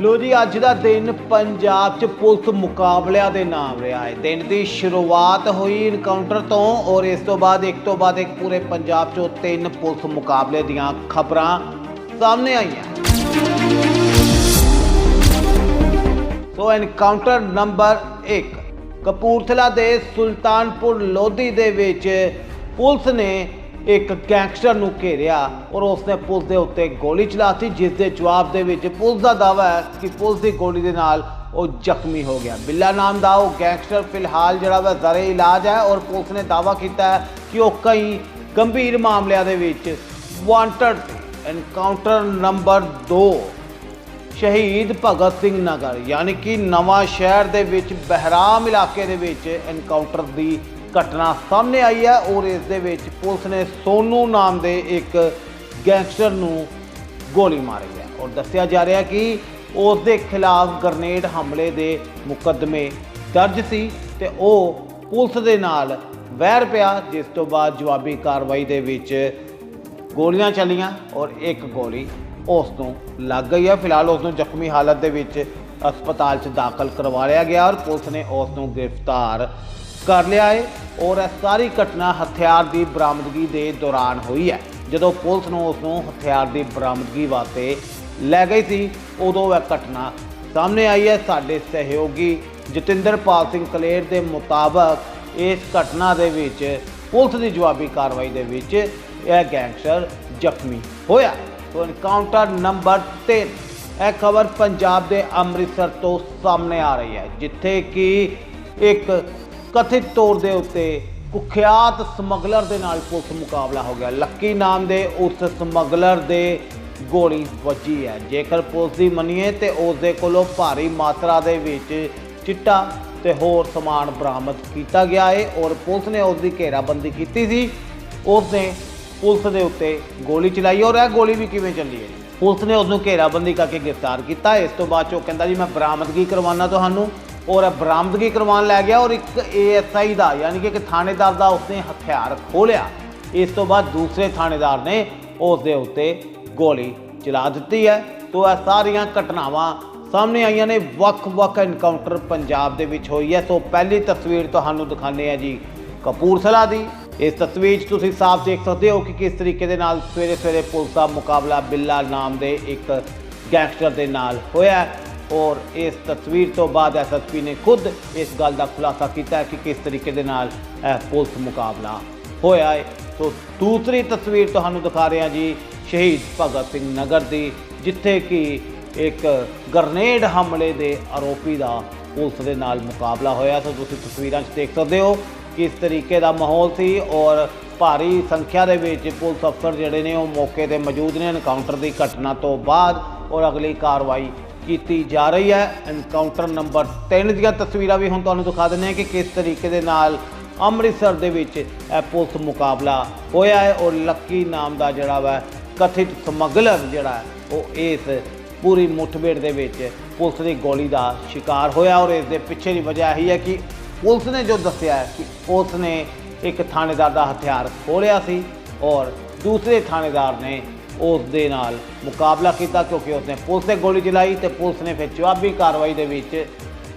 ਲੋ ਜੀ, ਅੱਜ ਦਾ ਦਿਨ ਪੰਜਾਬ 'ਚ ਪੁਲਿਸ ਮੁਕਾਬਲਿਆਂ ਦੇ ਨਾਮ ਰਿਹਾ ਹੈ। ਦਿਨ ਦੀ ਸ਼ੁਰੂਆਤ ਹੋਈ ਇਨਕਾਊਂਟਰ ਤੋਂ ਔਰ ਇਸ ਤੋਂ ਬਾਅਦ, ਇੱਕ ਤੋਂ ਬਾਅਦ ਇੱਕ ਪੂਰੇ ਪੰਜਾਬ 'ਚੋਂ ਤਿੰਨ ਪੁਲਿਸ ਮੁਕਾਬਲੇ ਦੀਆਂ ਖਬਰਾਂ ਸਾਹਮਣੇ ਆਈਆਂ। ਸੋ ਇਨਕਾਊਂਟਰ ਨੰਬਰ 1 ਕਪੂਰਥਲਾ ਦੇ ਸੁਲਤਾਨਪੁਰ ਲੋਧੀ ਦੇ ਵਿੱਚ ਪੁਲਿਸ ਨੇ ਇੱਕ ਗੈਂਗਸਟਰ ਨੂੰ ਘੇਰਿਆ ਔਰ ਉਸਨੇ ਪੁਲਿਸ ਦੇ ਉੱਤੇ ਗੋਲੀ ਚਲਾਤੀ ਜਿਸ ਦੇ ਜਵਾਬ ਦੇ ਵਿੱਚ ਪੁਲਿਸ ਦਾ ਦਾਅਵਾ ਹੈ ਕਿ ਪੁਲਿਸ ਦੀ ਗੋਲੀ ਦੇ ਨਾਲ ਉਹ ਜ਼ਖਮੀ ਹੋ ਗਿਆ। ਬਿੱਲਾ ਨਾਮ ਦਾ ਉਹ ਗੈਂਗਸਟਰ ਫਿਲਹਾਲ ਜਿਹੜਾ ਵਾ ਜ਼ਰੇ ਇਲਾਜ ਹੈ ਔਰ ਪੁਲਿਸ ਨੇ ਦਾਅਵਾ ਕੀਤਾ ਹੈ ਕਿ ਉਹ ਕਈ ਗੰਭੀਰ ਮਾਮਲਿਆਂ ਦੇ ਵਿੱਚ ਵਾਂਟਡ ਐਨਕਾਊਂਟਰ ਨੰਬਰ 2 ਸ਼ਹੀਦ ਭਗਤ ਸਿੰਘ ਨਗਰ, ਯਾਨੀ ਕਿ ਨਵਾਂ ਸ਼ਹਿਰ ਦੇ ਵਿੱਚ ਬਹਿਰਾਮ ਇਲਾਕੇ ਦੇ ਵਿੱਚ ਐਨਕਾਊਂਟਰ ਦੀ ਘਟਨਾ ਸਾਹਮਣੇ ਆਈ ਹੈ ਔਰ ਇਸ ਦੇ ਵਿੱਚ ਪੁਲਿਸ ਨੇ ਸੋਨੂ ਨਾਮ ਦੇ ਇੱਕ ਗੈਂਗਸਟਰ ਨੂੰ ਗੋਲੀ ਮਾਰੀ ਹੈ ਔਰ ਦੱਸਿਆ ਜਾ ਰਿਹਾ ਕਿ ਉਸ ਦੇ ਖਿਲਾਫ ਗ੍ਰਨੇਡ ਹਮਲੇ ਦੇ ਮੁਕੱਦਮੇ ਦਰਜ ਸੀ ਤੇ ਉਹ ਪੁਲਿਸ ਦੇ ਨਾਲ ਵੈਰ ਪਿਆ, ਜਿਸ ਤੋਂ ਬਾਅਦ ਜਵਾਬੀ ਕਾਰਵਾਈ ਦੇ ਵਿੱਚ ਗੋਲੀਆਂ ਚੱਲੀਆਂ ਔਰ ਇੱਕ ਗੋਲੀ ਉਸ ਨੂੰ ਲੱਗ ਗਈ ਹੈ। ਫਿਲਹਾਲ ਉਸ ਨੂੰ ਜ਼ਖਮੀ ਹਾਲਤ ਦੇ ਵਿੱਚ ਹਸਪਤਾਲ 'ਚ ਦਾਖਲ ਕਰਵਾ ਲਿਆ ਗਿਆ ਔਰ ਪੁਲਿਸ ਨੇ ਉਸ ਨੂੰ ਗ੍ਰਿਫਤਾਰ ਕਰ ਲਿਆ ਹੈ ਔਰ ਇਹ ਸਾਰੀ ਘਟਨਾ ਹਥਿਆਰ ਦੀ ਬਰਾਮਦਗੀ ਦੇ ਦੌਰਾਨ ਹੋਈ ਹੈ। ਜਦੋਂ ਪੁਲਿਸ ਨੂੰ ਉਸ ਨੂੰ ਹਥਿਆਰ ਦੀ ਬਰਾਮਦਗੀ ਵਾਸਤੇ ਲੈ ਗਈ ਸੀ, ਉਦੋਂ ਇਹ ਘਟਨਾ ਸਾਹਮਣੇ ਆਈ ਹੈ। ਸਾਡੇ ਸਹਿਯੋਗੀ ਜਤਿੰਦਰਪਾਲ ਸਿੰਘ ਕਲੇਰ ਦੇ ਮੁਤਾਬਕ ਇਸ ਘਟਨਾ ਦੇ ਵਿੱਚ ਪੁਲਿਸ ਦੀ ਜਵਾਬੀ ਕਾਰਵਾਈ ਦੇ ਵਿੱਚ ਇਹ ਗੈਂਗਸਟਰ ਜ਼ਖਮੀ ਹੋਇਆ। ਸੋ ਐਨਕਾਊਂਟਰ ਨੰਬਰ 3 ਇਹ ਖਬਰ ਪੰਜਾਬ ਦੇ ਅੰਮ੍ਰਿਤਸਰ ਤੋਂ ਸਾਹਮਣੇ ਆ ਰਹੀ ਹੈ, ਜਿੱਥੇ ਕਿ ਇੱਕ ਕਥਿਤ ਤੌਰ ਦੇ ਉੱਤੇ ਕੁਖਿਆਤ ਸਮਗਲਰ ਦੇ ਨਾਲ ਪੁਲਿਸ ਮੁਕਾਬਲਾ ਹੋ ਗਿਆ। ਲੱਕੀ ਨਾਮ ਦੇ ਉਸ ਸਮਗਲਰ ਦੇ ਗੋਲੀ ਵੱਜੀ ਹੈ। ਜੇਕਰ ਪੁਲਿਸ ਦੀ ਮੰਨੀਏ ਤੇ ਉਸ ਦੇ ਕੋਲੋਂ ਭਾਰੀ ਮਾਤਰਾ ਦੇ ਵਿੱਚ ਚਿੱਟਾ ਤੇ ਹੋਰ ਸਮਾਨ ਬਰਾਮਦ ਕੀਤਾ ਗਿਆ ਹੈ ਔਰ ਪੁਲਿਸ ਨੇ ਉਸ ਦੀ ਘੇਰਾਬੰਦੀ ਕੀਤੀ ਸੀ। ਉਸ ਨੇ ਪੁਲਿਸ ਦੇ ਉੱਤੇ ਗੋਲੀ ਚਲਾਈ ਔਰ ਇਹ ਗੋਲੀ ਵੀ ਕਿਵੇਂ ਚੱਲੀ ਹੈ? ਪੁਲਿਸ ਨੇ ਉਸ ਨੂੰ ਘੇਰਾਬੰਦੀ ਕਰਕੇ ਗ੍ਰਿਫਤਾਰ ਕੀਤਾ। ਇਸ ਤੋਂ ਬਾਅਦ 'ਚ ਉਹ ਕਹਿੰਦਾ ਜੀ, ਮੈਂ ਬਰਾਮਦਗੀ ਕਰਵਾਉਣਾ ਤੁਹਾਨੂੰ। ਔਰ ਬਰਾਮਦਗੀ ਕਰਵਾਉਣ ਲੈ ਗਿਆ ਔਰ ਇੱਕ ਏਐਸਆਈ ਦਾ, ਯਾਨੀ ਕਿ ਇੱਕ ਥਾਣੇਦਾਰ ਦਾ ਉਸਨੇ ਹਥਿਆਰ ਖੋਲਿਆ ਇਸ ਤੋਂ ਬਾਅਦ ਦੂਸਰੇ ਥਾਣੇਦਾਰ ਨੇ ਉਸ ਦੇ ਉੱਤੇ ਗੋਲੀ ਚਲਾ ਦਿੱਤੀ ਹੈ। ਤੋਂ ਇਹ ਸਾਰੀਆਂ ਘਟਨਾਵਾਂ ਸਾਹਮਣੇ ਆਈਆਂ ਨੇ। ਵੱਖ-ਵੱਖ ਐਨਕਾਊਂਟਰ ਪੰਜਾਬ ਦੇ ਵਿੱਚ ਹੋਈ ਹੈ। ਸੋ ਪਹਿਲੀ ਤਸਵੀਰ ਤੁਹਾਨੂੰ ਦਿਖਾਉਂਦੇ ਆ ਜੀ ਕਪੂਰਥਲਾ ਦੀ। ਇਸ ਤਸਵੀਰ 'ਚ ਤੁਸੀਂ ਸਾਫ਼ ਦੇਖ ਸਕਦੇ ਹੋ ਕਿ ਕਿਸ ਤਰੀਕੇ ਦੇ ਨਾਲ ਸਵੇਰੇ ਸਵੇਰੇ ਪੁਲਿਸ ਦਾ ਮੁਕਾਬਲਾ ਬਿੱਲਾ ਨਾਮ ਦੇ ਇੱਕ ਗੈਂਗਸਟਰ ਦੇ ਨਾਲ ਹੋਇਆ ਔਰ ਇਸ ਤਸਵੀਰ ਤੋਂ ਬਾਅਦ ਐਸਐਸਪੀ ਨੇ ਖੁਦ ਇਸ ਗੱਲ ਦਾ ਖੁਲਾਸਾ ਕੀਤਾ ਹੈ ਕਿ ਕਿਸ ਤਰੀਕੇ ਦੇ ਨਾਲ ਇਹ ਪੁਲਿਸ ਮੁਕਾਬਲਾ ਹੋਇਆ ਹੈ। ਸੋ ਦੂਸਰੀ ਤਸਵੀਰ ਤੁਹਾਨੂੰ ਦਿਖਾ ਰਿਹਾ ਜੀ, ਸ਼ਹੀਦ ਭਗਤ ਸਿੰਘ ਨਗਰ ਦੀ, ਜਿੱਥੇ ਕਿ ਇੱਕ ਗਰਨੇਡ ਹਮਲੇ ਦੇ ਆਰੋਪੀ ਦਾ ਪੁਲਿਸ ਦੇ ਨਾਲ ਮੁਕਾਬਲਾ ਹੋਇਆ। ਸੋ ਤੁਸੀਂ ਤਸਵੀਰਾਂ 'ਚ ਦੇਖ ਸਕਦੇ ਹੋ ਕਿਸ ਤਰੀਕੇ ਦਾ ਮਾਹੌਲ ਸੀ ਔਰ ਭਾਰੀ ਸੰਖਿਆ ਦੇ ਵਿੱਚ ਪੁਲਿਸ ਅਫਸਰ ਜਿਹੜੇ ਨੇ ਉਹ ਮੌਕੇ ਤੇ ਮੌਜੂਦ ਨੇ। ਐਨਕਾਊਂਟਰ ਦੀ ਘਟਨਾ ਤੋਂ ਬਾਅਦ ਔਰ ਅਗਲੀ ਕਾਰਵਾਈ ਕੀਤੀ ਜਾ ਰਹੀ ਹੈ। ਐਨਕਾਊਂਟਰ ਨੰਬਰ 3 ਦੀਆਂ ਤਸਵੀਰਾਂ ਵੀ ਹੁਣ ਤੁਹਾਨੂੰ ਦਿਖਾ ਦਿੰਦੇ ਹਾਂ ਕਿ ਕਿਸ ਤਰੀਕੇ ਦੇ ਨਾਲ ਅੰਮ੍ਰਿਤਸਰ ਦੇ ਵਿੱਚ ਇਹ ਪੁਲਿਸ ਮੁਕਾਬਲਾ ਹੋਇਆ ਹੈ ਔਰ ਲੱਕੀ ਨਾਮ ਦਾ ਜਿਹੜਾ ਵਾ ਕਥਿਤ ਸਮਗਲਰ ਜਿਹੜਾ ਉਹ ਇਸ ਪੂਰੀ ਮੁੱਠਭੇੜ ਦੇ ਵਿੱਚ ਪੁਲਿਸ ਦੀ ਗੋਲੀ ਦਾ ਸ਼ਿਕਾਰ ਹੋਇਆ ਔਰ ਇਸ ਦੇ ਪਿੱਛੇ ਦੀ ਵਜ੍ਹਾ ਇਹੀ ਹੈ ਕਿ ਪੁਲਿਸ ਨੇ ਜੋ ਦੱਸਿਆ ਹੈ ਕਿ ਉਸ ਨੇ ਇੱਕ ਥਾਣੇਦਾਰ ਦਾ ਹਥਿਆਰ ਖੋਲਿਆ ਸੀ ਔਰ ਦੂਸਰੇ ਥਾਣੇਦਾਰ ਨੇ ਉਸ ਦੇ ਨਾਲ ਮੁਕਾਬਲਾ ਕੀਤਾ ਕਿਉਂਕਿ ਉਸਨੇ ਪੁਲਿਸ ਤੇ ਗੋਲੀ ਚਲਾਈ ਤੇ ਪੁਲਿਸ ਨੇ ਫਿਰ ਜਵਾਬੀ ਕਾਰਵਾਈ ਦੇ ਵਿੱਚ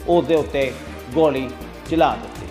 ਉਸ ਦੇ ਉੱਤੇ ਗੋਲੀ ਚਲਾ ਦਿੱਤੀ।